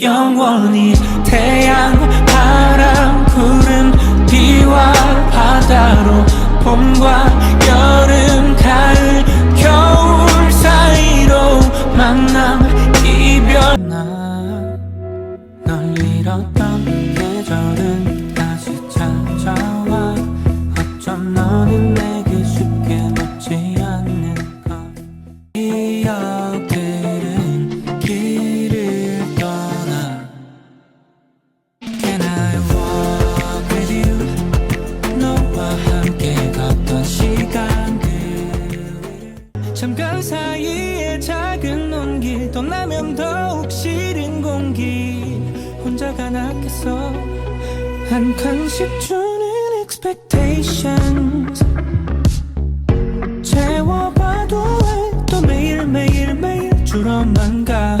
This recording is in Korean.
영원히 태양, 바람, 구름, 비와 바다로 봄과 여름, 가을, 겨울 사이로 만남, 이별 나널 잃었던 계절은 잠깐 그 사이에 작은 온기 떠나면 더욱 시린 공기. 혼자가 낫겠어. 한 칸씩 주는 expectations. 채워봐도 또 매일매일매일 줄어만 가.